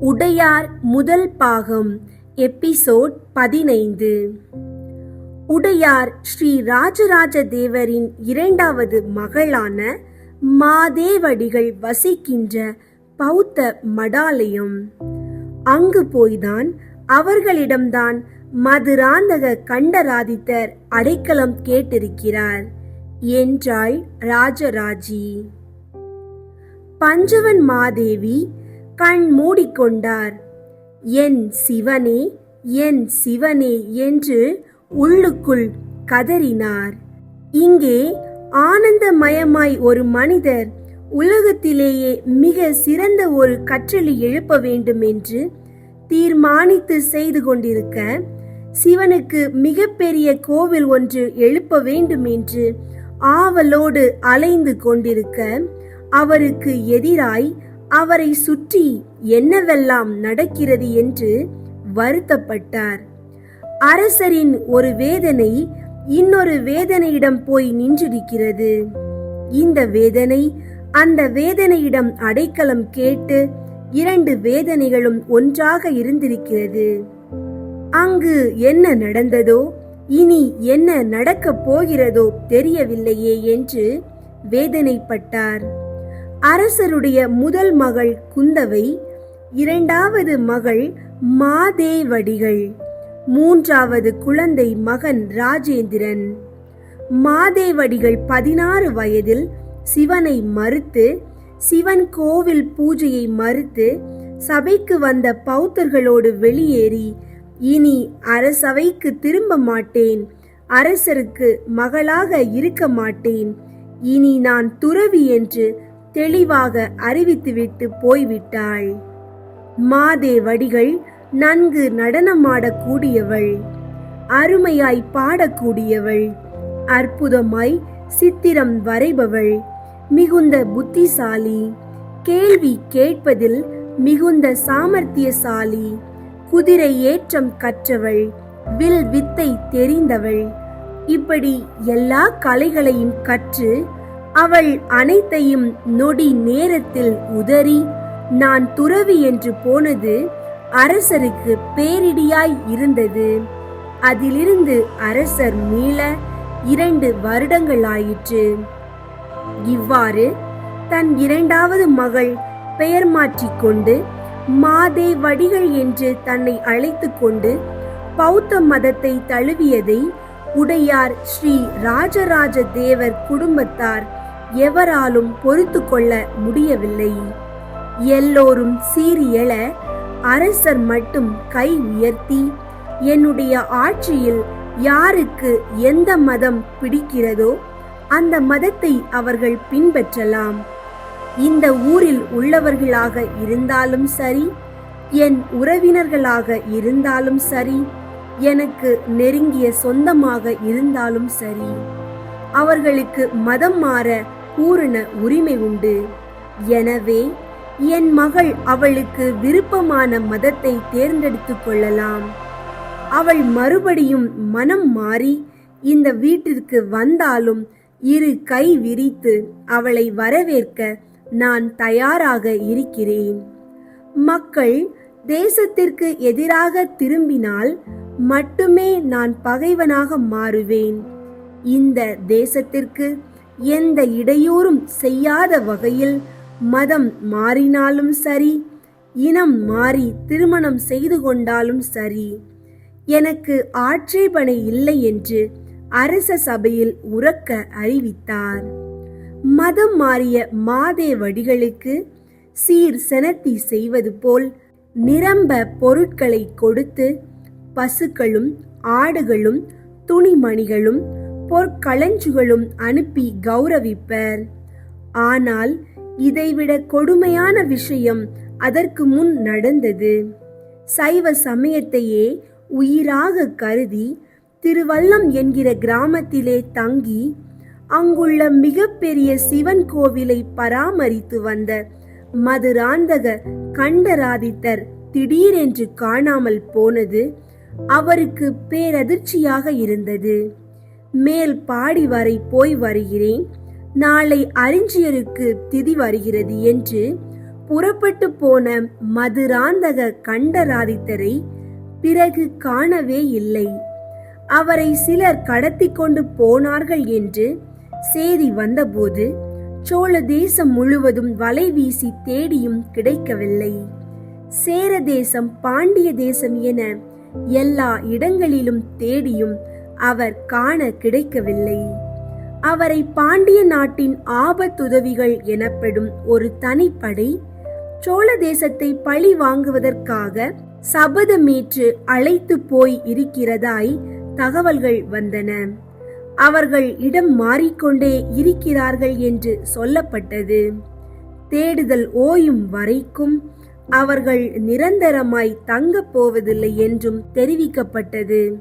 உடையார் முதல் பாகம் எபிசோட் பதினைந்து. உடையார் ஸ்ரீ ராஜராஜ தேவரின் இரண்டாவது மகளான மாதேவடிகள் வசிக்கின்ற பௌத்த மடாலயம். அங்கு போய்தான் அவர்களிடம்தான் மதுராந்தக கண்டராதித்தர் அடைக்கலம் கேட்டிருக்கிறார் என்றாள் ராஜராஜி. பஞ்சவன் மாதேவி கண் மூடிக்கொண்டார். என் சிவனே என் சிவனே என்று உள்ளுக்குள் கதறினார். இங்கே ஆனந்தமயமாய் ஒரு மனிதர் உலகத்திலேயே மிக சிறந்த ஒரு கற்றளி எழுப்ப வேண்டும் என்று தீர்மானித்து செய்து கொண்டிருக்க சிவனுக்கு மிகப்பெரிய கோவில் ஒன்று எழுப்ப வேண்டும் என்று ஆவலோடு அலைந்து கொண்டிருக்க அவருக்கு எதிராய் அவரை சுற்றி என்னவெல்லாம் நடக்கிறது என்று வருத்தப்பட்டார். அரசரின் ஒரு வேதனை இன்னொரு வேதனையிடம் போய் நின்றிருக்கிறது. இந்த வேதனை அந்த வேதனையிடம் அடைக்கலம் கேட்டு இரண்டு வேதனைகளும் ஒன்றாக இருந்திருக்கிறது. அங்கு என்ன நடந்ததோ இனி என்ன நடக்கப் போகிறதோ தெரியவில்லையே என்று வேதனைப்பட்டார். அரசருடைய முதல் மகள் குந்தவை இரண்டாவது மகள் மாதேவடிகள் மூன்றாவது குழந்தை மகன் ராஜேந்திரன். மாதேவடிகள் பதினாறு வயதில் சிவனை மறுத்து சிவன் கோவில் பூஜையை மறுத்து சபைக்கு வந்த பௌத்தர்களோடு வெளியேறி இனி அரசவைக்கு திரும்ப மாட்டேன் அரசருக்கு மகளாக இருக்க மாட்டேன் இனி நான் துறவி என்று தெளிவாக அறிவித்துவிட்டு போய்விட்டாள். மாதேவடிகள் நன்கு நடனமாடக்கூடியவள். அருமையாய் பாடக்கூடியவள். அற்புதமாய் சித்திரம் வரைபவள். மிகுந்த புத்திசாலி. கேள்வி கேட்பதில் மிகுந்த சாமர்த்தியசாலி. குதிரை ஏற்றம் கற்றவள். வில் வித்தை தெரிந்தவள். இப்படி எல்லா கலைகளையும் கற்று அவள் அனைத்தையும் நொடி நேரத்தில் உதறி நான் துறவி என்று போனது அரசருக்கு பேரிடியாய் இருந்தது. அதிலிருந்து அரசர் மீள இரண்டு வருடங்களாயிற்று. இவ்வாறு தன் இரண்டாவது மகள் பெயர் மாற்றிக்கொண்டு மாதே வடிகள் என்று தன்னை அழைத்து கொண்டு பௌத்த மதத்தை தழுவியதை உடையார் ஸ்ரீ ராஜராஜ தேவர் குடும்பத்தார் எவராலும் பொறுத்து கொள்ள முடியவில்லை. எல்லோரும் சீரியெழ அரசர் மட்டும் கை உயர்த்தி என்னுடைய ஆட்சியில் யாருக்கு எந்த மதம் பிடிக்கிறதோ அந்த மதத்தை அவர்கள் பின்பற்றலாம். இந்த ஊரில் உள்ளவர்களாக இருந்தாலும் சரி என் உறவினர்களாக இருந்தாலும் சரி எனக்கு நெருங்கிய சொந்தமாக இருந்தாலும் சரி. அவர்களுக்கு மதம் மாற பூரண உரிமை உண்டு. எனவே என் மகள் அவளுக்கு விருப்பமான மதத்தை தேர்ந்தெடுத்துக் கொள்ளலாம். அவள் மறுபடியும் மனம் மாறி இந்த வீட்டிற்கு வந்தாலும் இரு கை விரித்து அவளை வரவேற்க நான் தயாராக இருக்கிறேன். மக்கள் தேசத்திற்கு எதிராக திரும்பினால் மட்டுமே நான் பகைவனாக மாறுவேன். இந்த தேசத்திற்கு எந்த இடையூறும் செய்யாத வகையில் மதம் மாறினாலும் சரி இனம் மாறி திருமணம் செய்து கொண்டாலும் சரி எனக்கு ஆட்சேபனை இல்லை என்று அரச சபையில் உறக்க அறிவித்தார். மதம் மாறிய மாதேவடிகளுக்கு சீர் செனத்தி செய்வது போல் நிரம்ப பொருட்களை கொடுத்து பசுக்களும் ஆடுகளும் துணிமணிகளும் பொற்களஞ்சுகளும் அனுப்பி கௌரவிப்பர். ஆனால் இதைவிட கொடுமையான விஷயம் அதற்கு முன் நடந்தது. சைவ சமயத்தையே உயிராக கருதி திருவல்லம் என்கிற கிராமத்திலே தங்கி அங்குள்ள மிகப்பெரிய சிவன் கோவிலை பராமரித்து வந்த மதுராந்தக கண்டராதித்தர் திடீரென்று காணாமல் போனது அவருக்கு பேரதிர்ச்சியாக இருந்தது. மேல் பாடி வரை போய் வருகிறேன். நாளை அறிஞ்சியருக்கு திதி வருகிறது என்று புறப்பட்டு போன மதுராந்தக கண்டராதித்தரை பிறகு காணவே இல்லை. அவரை சிலர் கடத்தி கொண்டு போனார்கள் என்று செய்தி வந்தபோது சோழ தேசம் முழுவதும் வலை வீசி தேடியும் கிடைக்கவில்லை. சேர தேசம் பாண்டிய தேசம் என எல்லா இடங்களிலும் தேடியும் அவர் காண கிடைக்கவில்லை. அவரை பாண்டிய நாட்டின் ஆபத்துதவிகள் எனப்படும் ஒரு தனிப்படை சோழ தேசத்தை பழி வாங்குவதற்காக சபதமேற்று அழைத்து போய் இருக்கிறதாய் தகவல்கள் வந்தன. அவர்கள் இடம் மாறிக்கொண்டே இருக்கிறார்கள் என்று சொல்லப்பட்டது. தேடுதல் ஓயும் வரைக்கும் அவர்கள் நிரந்தரமாய் தங்கப் போவதில்லை என்றும் தெரிவிக்கப்பட்டது.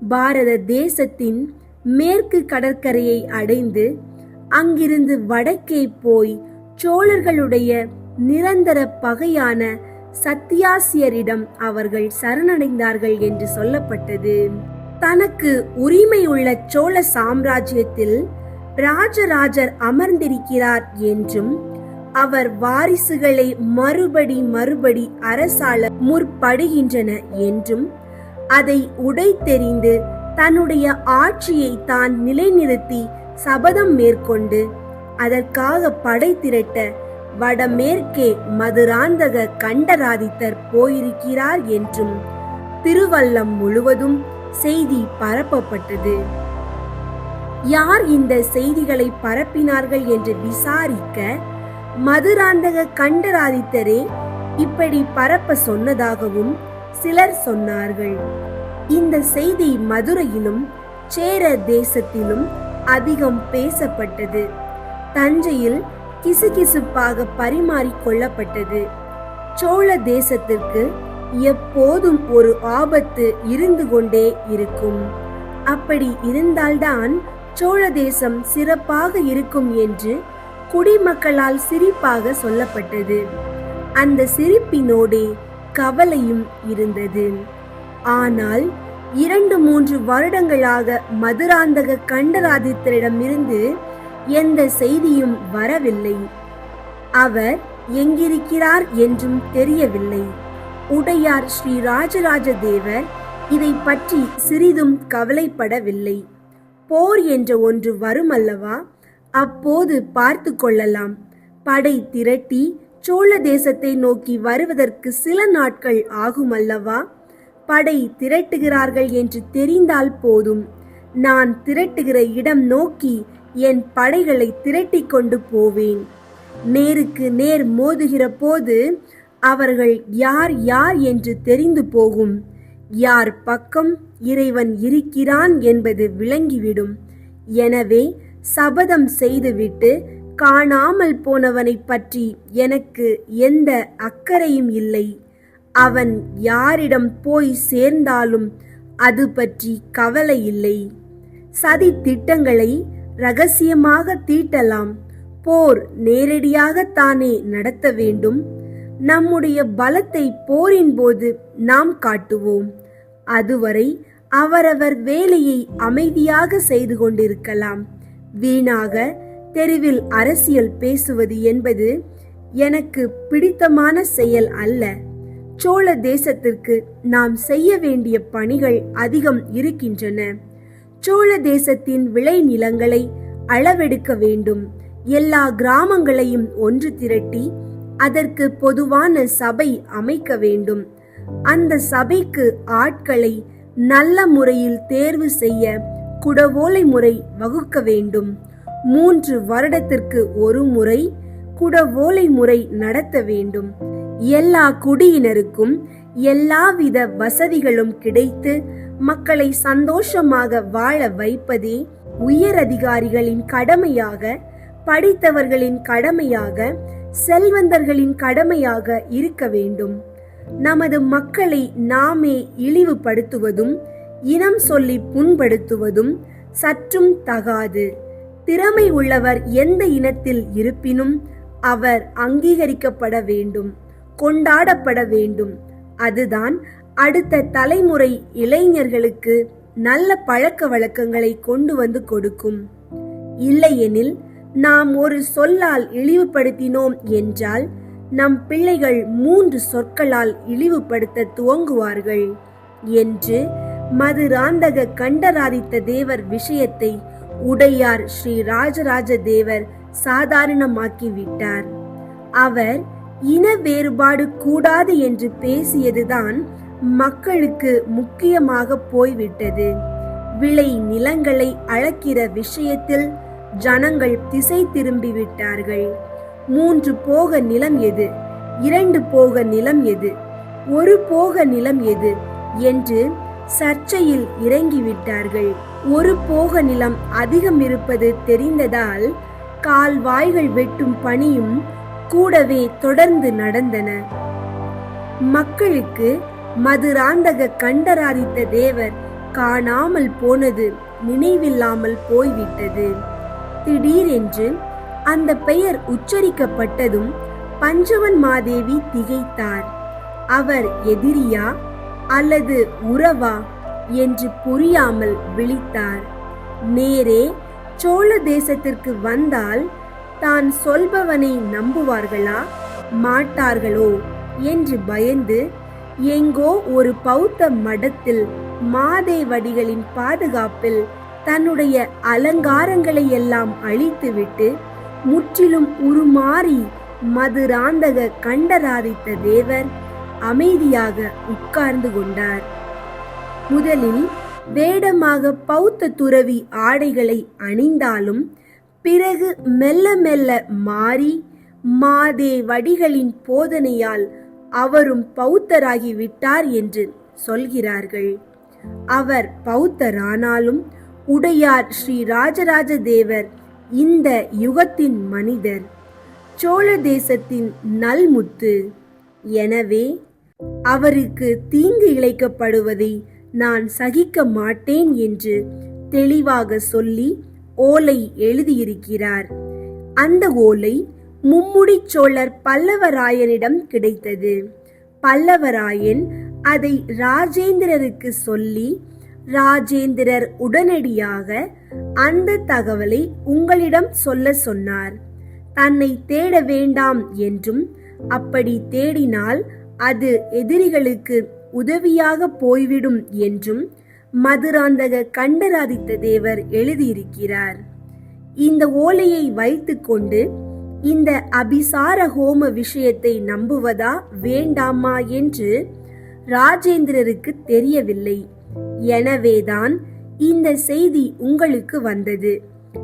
பாரத தேசத்தின் மேற்கு கடற்கரையை அடைந்து அங்கிருந்து வடக்கே போய் சோழர்களுடைய நிரந்தர பகையான சத்தியாசியரிடம் அவர்கள் சரணடைந்தார்கள் என்று சொல்லப்பட்டது. தனக்கு உரிமை உள்ள சோழ சாம்ராஜ்யத்தில் ராஜராஜர் அமர்ந்திருக்கிறார் என்றும் அவர் வாரிசுகளை மறுபடி மறுபடி அரசாள முற்படுகின்றன என்றும் அதை உடைத்தெறிந்து தன்னுடைய ஆட்சியை தான் நிலைநிறுத்தி சபதம் மேற்கொண்டு அதற்காக படை திரட்ட வடமேற்கே மதுராந்தக கண்டராதித்தர் போயிருக்கிறார் என்றும் திருவல்லம் முழுவதும் செய்தி பரப்பப்பட்டது. யார் இந்த செய்திகளை பரப்பினார்கள் என்று விசாரிக்க மதுராந்தக கண்டராதித்தரே இப்படி பரப்ப சொன்னதாகவும் சிலர் சொன்னார்கள் இந்த செய்தி மதுரையிலும் சேர தேசத்திலும் அதிகம் பேசப்பட்டது. தஞ்சையில் கிசுகிசுப்பாக பரிமாறிக்கொள்ளப்பட்டது சோழ தேசத்திற்கு எப்போதும் ஒரு ஆபத்து இருந்து கொண்டே இருக்கும். அப்படி இருந்தால்தான் சோழ தேசம் சிறப்பாக இருக்கும் என்று குடிமக்களால் சிரிப்பாக சொல்லப்பட்டது. அந்த சிரிப்பினோடே கவலையும் இருந்தது. ஆனால் இரண்டு மூன்று வருடங்களாக மதுராந்தக கண்டராதித்தரிடமிருந்து எந்த செய்தியும் வரவில்லை. அவர் எங்கிருக்கிறார் என்றும் தெரியவில்லை. உடையார் ஸ்ரீ ராஜராஜ தேவர் இதை பற்றி சிறிதும் கவலைப்படவில்லை. போர் என்ற ஒன்று வருமல்லவா? அப்போது பார்த்து கொள்ளலாம். படை திரட்டி சோழ தேசத்தை நோக்கி வருவதற்கு சில நாட்கள் ஆகுமல்லவா? படை திரட்டுகிறார்கள் என்று தெரிந்தால் போதும். நான் திரட்டுகிற இடம் நோக்கி என் படைகளை திரட்டி கொண்டு போவேன். நேருக்கு நேர் மோதுகிற போது அவர்கள் யார் யார் என்று தெரிந்து போகும். யார் பக்கம் இறைவன் இருக்கிறான் என்பது விளங்கிவிடும். எனவே சபதம் செய்துவிட்டு காணாமல் போனவனைப் பற்றி எனக்கு எந்த அக்கறையும் இல்லை. அவன் யாரிடம் போய் சேர்ந்தாலும் அது பற்றி கவலை இல்லை. சதி திட்டங்களை ரகசியமாக தீட்டலாம். போர் நேரடியாகத்தானே நடத்த வேண்டும். நம்முடைய பலத்தை போரின் போது நாம் காட்டுவோம். அதுவரை அவரவர் வேலையை அமைதியாக செய்து கொண்டிருக்கலாம். வீணாக தெருவில் அரசியல் பேசுவது என்பது எனக்கு பிடித்தமான செயல் அல்ல. சோழ தேசத்திற்கு நாம் செய்ய வேண்டிய பணிகள் அதிகம் இருக்கின்றன. சோழ தேசத்தின் விளைநிலங்களை அளவெடுக்க வேண்டும். எல்லா கிராமங்களையும் ஒன்று திரட்டி அதற்கு பொதுவான சபை அமைக்க வேண்டும். அந்த சபைக்கு ஆட்களை நல்ல முறையில் தேர்வு செய்ய குடவோலை முறை வகுக்க வேண்டும். மூன்று வருடத்திற்கு ஒரு முறை குடவோலை முறை நடத்த வேண்டும். எல்லா குடியினருக்கும் எல்லாவித வசதிகளும் கிடைத்து மக்களை சந்தோஷமாக வாழ வைப்பதே உயர் அதிகாரிகளின் கடமையாக படித்தவர்களின் கடமையாக செல்வந்தர்களின் கடமையாக இருக்க வேண்டும். நமது மக்களை நாமே இழிவுபடுத்துவதும் இனம் சொல்லி புண்படுத்துவதும் சற்றும் தகாது. திறமை உள்ளவர் எந்த இனத்தில் இருப்பினும் அவர் அங்கீகரிக்கப்பட வேண்டும் கொண்டாடப்பட வேண்டும். அதுதான் அடுத்த தலைமுறை இளைஞர்களுக்கு நல்ல பழக்க வழக்கங்களை கொண்டு வந்து கொடுக்கும். இல்லையெனில் நாம் ஒரு சொல்லால் இழிவுபடுத்தினோம் என்றால் நம் பிள்ளைகள் மூன்று சொற்களால் இழிவுபடுத்த துவங்குவார்கள். என்று மதுராந்தக கண்டராதித்த தேவர் விஷயத்தை உடையார் ஸ்ரீ ராஜராஜ தேவர் சாதாரணமாக்கி விட்டார் அவர் இன வேறுபாடு கூடாது என்று பேசியதுதான் மக்களுக்கு முக்கியமாக போய்விட்டது. விளை நிலங்களை அளக்கிற விஷயத்தில் ஜனங்கள் திசை திரும்பி விட்டார்கள் மூன்று போக நிலம் எது? இரண்டு போக நிலம் எது? ஒரு போக நிலம் எது? என்று சர்ச்சையில் இறங்கிவிட்டார்கள். ஒரு போக நிலம் அதிகம் இருப்பது தெரிந்ததால் கால்வாய்கள் வெட்டும் பணியும் கூடவே தொடர்ந்து நடந்தன. மக்களுக்கு மதுராந்தக கண்டராதித்த தேவர் காணாமல் போனது நினைவில்லாமல் போய்விட்டது. திடீரென்று அந்த பெயர் உச்சரிக்கப்பட்டதும் பஞ்சவன் மாதேவி திகைத்தார். அவர் எதிரியா அல்லது உறவா? என்று புரியாமல் விழித்தார். நேரே சோழ தேசத்திற்கு வந்தால் தான் சொல்பவனை நம்புவார்களா? மாட்டார்களோ? என்று பயந்து எங்கோ ஒரு பௌத்த மடத்தில் மாதேவடிகளின் பாதுகாப்பில் தன்னுடைய அலங்காரங்களை எல்லாம் அழித்துவிட்டு முற்றிலும் உருமாறி மதுராந்தக கண்டராதித்த தேவர் அமைதியாக உட்கார்ந்து கொண்டார். முதலில் வேடமாக பௌத்த துறவி ஆடைகளை அணிந்தாலும் பிறகு மெல்ல மெல்ல மாறி மாதே வடிகளின் போதனையால் அவரும் பௌத்தராகி விட்டார் என்று சொல்கிறார்கள். அவர் பௌத்தரானாலும் உடையார் ஸ்ரீ ராஜராஜ தேவர் இந்த யுகத்தின் மனிதர். சோழ தேசத்தின் நல்முத்து. எனவே அவருக்கு தீங்கு இழைக்கப்படுவதை நான் சகிக்க மாட்டேன் என்று தெளிவாக சொல்லி ஓலை எழுதியிருக்கிறார். அந்த ஓலை மும்முடிச்சோழர் பல்லவராயனிடம் கிடைத்தது. பல்லவராயன் அதை ராஜேந்திரருக்கு சொல்லி ராஜேந்திரர் உடனடியாக அந்த தகவலை உங்களிடம் சொல்ல சொன்னார். தன்னை தேட வேண்டாம் என்றும் அப்படி தேடினால் அது எதிரிகளுக்கு உதவியாக போய்விடும் என்றும் மதுராந்தக கண்டராதித்த தேவர் எழுதியிருக்கிறார். இந்த ஓலையை வைத்துக்கொண்டு இந்த அபிசார ஹோம விஷயத்தை நம்புவதா வேண்டாமா என்று ராஜேந்திரருக்கு தெரியவில்லை. எனவேதான் இந்த செய்தி உங்களுக்கு வந்தது.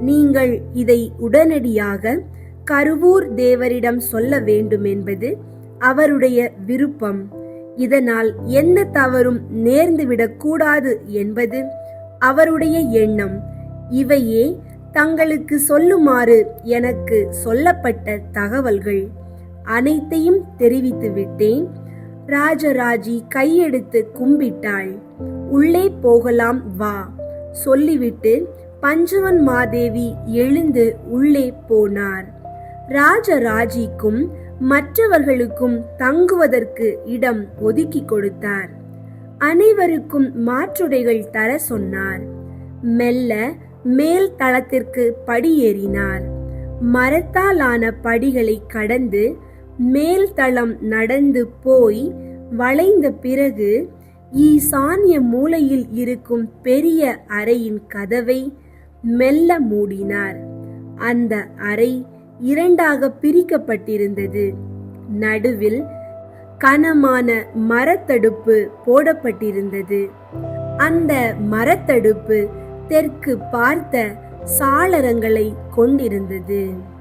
நீங்கள் இதை உடனடியாக கருவூர் தேவரிடம் சொல்ல வேண்டும் என்பது அவருடைய விருப்பம். இதனால் எந்த தவறும் நேர்ந்துவிடக் கூடாது என்பது அவருடைய எண்ணம். இவையே தங்களுக்கு சொல்லுமாறு எனக்கு சொல்லப்பட்ட தகவல்கள். அனைத்தையும் தெரிவித்து விட்டேன். ராஜராஜி கையெடுத்து கும்பிட்டாள். உள்ளே போகலாம் வா. சொல்லிவிட்டு பஞ்சவன் மாதேவி எழுந்து உள்ளே போனார். ராஜராஜிக்கும் மற்றவர்களுக்கும் தங்குவதற்கு இடம் ஒதுக்கி கொடுத்தார். அனைவருக்கும் மாற்றுடைகள் தர சொன்னார். மெல்ல மேல் தளத்திற்கு படியேறினார். மரத்தாலான படிகளை கடந்து மேல் தளம் நடந்து போய் வளைந்த பிறகு ஈசான்ய மூலையில் இருக்கும் பெரிய அறையின் கதவை மெல்ல மூடினார். அந்த அறை இரண்டாக பிரிக்கப்பட்டிருந்தது. நடுவில் கனமான மரத்தடுப்பு போடப்பட்டிருந்தது. அந்த மரத்தடுப்பு தெற்கு பார்த்த சாளரங்களை கொண்டிருந்தது.